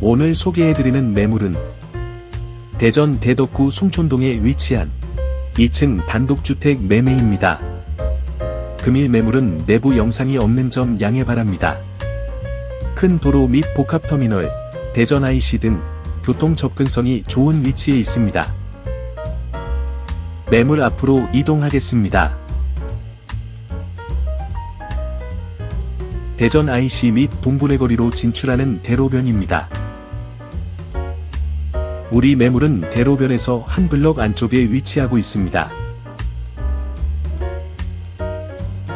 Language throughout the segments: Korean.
오늘 소개해드리는 매물은 대전 대덕구 송촌동에 위치한 2층 단독주택 매매입니다. 금일 매물은 내부 영상이 없는 점 양해 바랍니다. 큰 도로 및 복합터미널, 대전 IC 등 교통 접근성이 좋은 위치에 있습니다. 매물 앞으로 이동하겠습니다. 대전 IC 및 동분의 거리로 진출하는 대로변입니다. 우리 매물은 대로변에서 한 블럭 안쪽에 위치하고 있습니다.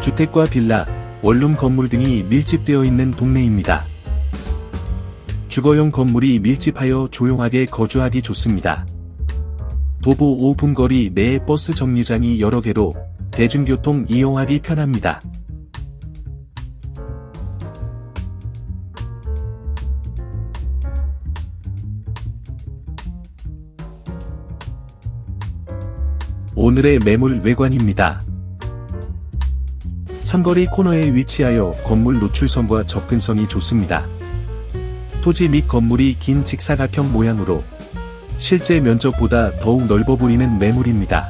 주택과 빌라, 원룸 건물 등이 밀집되어 있는 동네입니다. 주거용 건물이 밀집하여 조용하게 거주하기 좋습니다. 도보 5분 거리 내에 버스 정류장이 여러 개로 대중교통 이용하기 편합니다. 오늘의 매물 외관입니다. 삼거리 코너에 위치하여 건물 노출성과 접근성이 좋습니다. 토지 및 건물이 긴 직사각형 모양으로 실제 면적보다 더욱 넓어 보이는 매물입니다.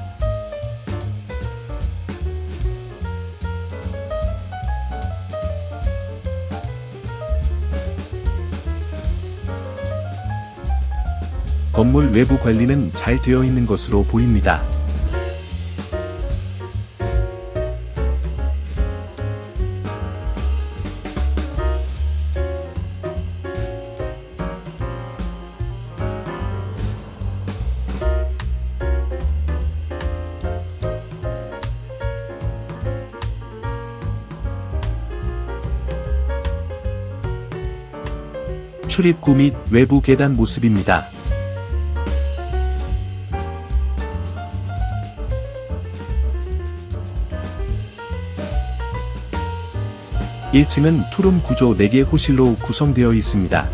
건물 외부 관리는 잘 되어 있는 것으로 보입니다. 출입구 및 외부 계단 모습입니다. (1층은) 투룸 구조 4개 호실로 구성되어 있습니다.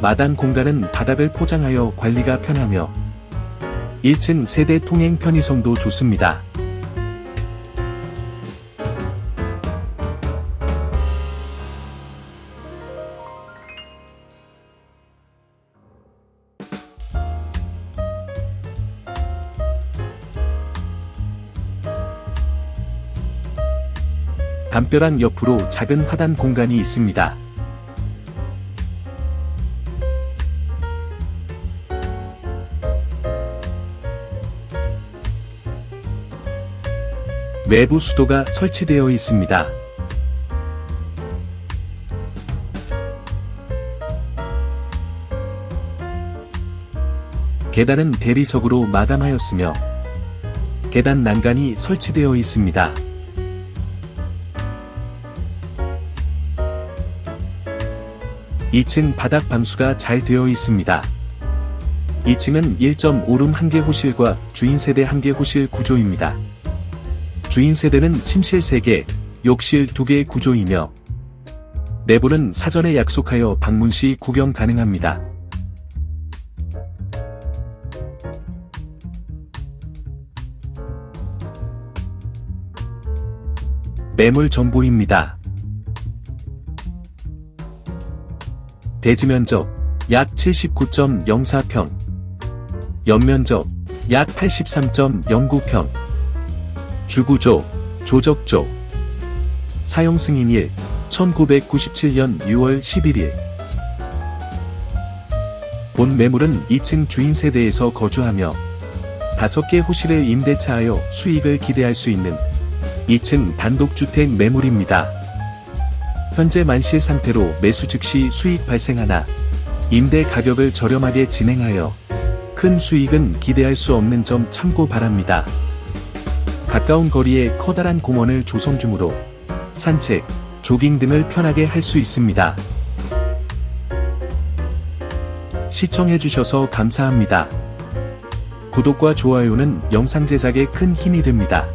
마당 공간은 바닥을 포장하여 관리가 편하며 1층 세대 통행 편의성도 좋습니다. 담벼락 옆으로 작은 화단 공간이 있습니다. 외부 수도가 설치되어 있습니다. 계단은 대리석으로 마감하였으며 계단 난간이 설치되어 있습니다. 2층 바닥 방수가 잘 되어 있습니다. 2층은 1.5룸 1개 호실과 주인 세대 1개 호실 구조입니다. 주인 세대는 침실 3개, 욕실 2개 구조이며 내부는 사전에 약속하여 방문 시 구경 가능합니다. 매물 정보입니다. 대지 면적 약 79.04평, 연면적 약 83.09평, 주구조, 조적조, 사용 승인일 1997년 6월 11일. 본 매물은 2층 주인 세대에서 거주하며 5개 호실을 임대차하여 수익을 기대할 수 있는 2층 단독주택 매물입니다. 현재 만실 상태로 매수 즉시 수익 발생하나 임대 가격을 저렴하게 진행하여 큰 수익은 기대할 수 없는 점 참고 바랍니다. 가까운 거리에 커다란 공원을 조성 중으로 산책, 조깅 등을 편하게 할 수 있습니다. 시청해주셔서 감사합니다. 구독과 좋아요는 영상 제작에 큰 힘이 됩니다.